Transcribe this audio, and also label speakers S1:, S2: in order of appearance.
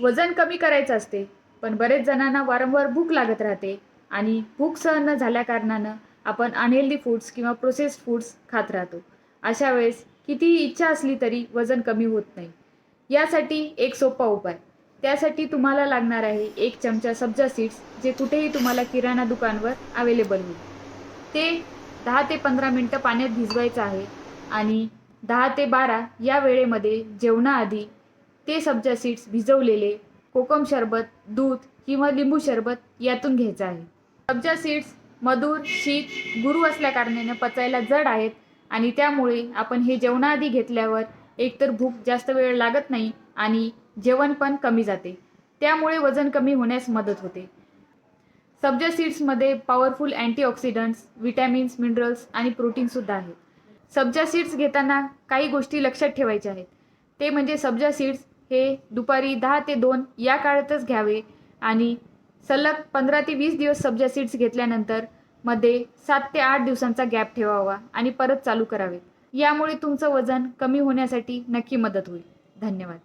S1: वजन कमी करायचं असते पण बरेच जणांना वारंवार भूक लागत राहते आणि भूक सहन न झाल्याकारणानं आपण अनहेल्दी फूड्स किंवा प्रोसेस्ड फूड्स खात राहतो. अशा वेळेस कितीही इच्छा असली तरी वजन कमी होत नाही. यासाठी एक सोपा उपाय. त्यासाठी तुम्हाला लागणार आहे एक चमचा सब्जा सीड्स जे कुठेही तुम्हाला किराणा दुकानवर अवेलेबल होईल. ते दहा ते पंधरा मिनटं पाण्यात भिजवायचं आहे आणि दहा ते बारा या वेळेमध्ये जेवणाआधी ते सब्जा सीड्स भिजवलेले कोकम सरबत दूध किंवा लिंबू सरबत यातून घ्यायचं आहे. सब्जा सीड्स मधुर शीत गुरु असल्याकारणाने पचायला जड आहेत आणि त्यामुळे आपण हे जेवणाआधी घेतल्यावर एकतर भूक जास्त वेळ लागत नाही आणि जेवण पण कमी जाते. त्यामुळे वजन कमी होण्यास मदत होते. सब्जा सीड्समध्ये पॉवरफुल अँटीऑक्सिडंट्स विटॅमिन्स मिनरल्स आणि प्रोटीनसुद्धा आहेत. सब्जा सीड्स घेताना काही गोष्टी लक्षात ठेवायच्या आहेत. ते म्हणजे सब्जा सीड्स हे दुपारी दहा ते दोन या काळातच घ्यावे. आणि सलग पंधरा ते वीस दिवस सब्जा सीड्स घेतल्यानंतरमध्ये सात ते आठ दिवसांचा गॅप ठेवावा आणि परत चालू करावे. यामुळे तुमचं वजन कमी होण्यासाठी नक्की मदत होईल. धन्यवाद.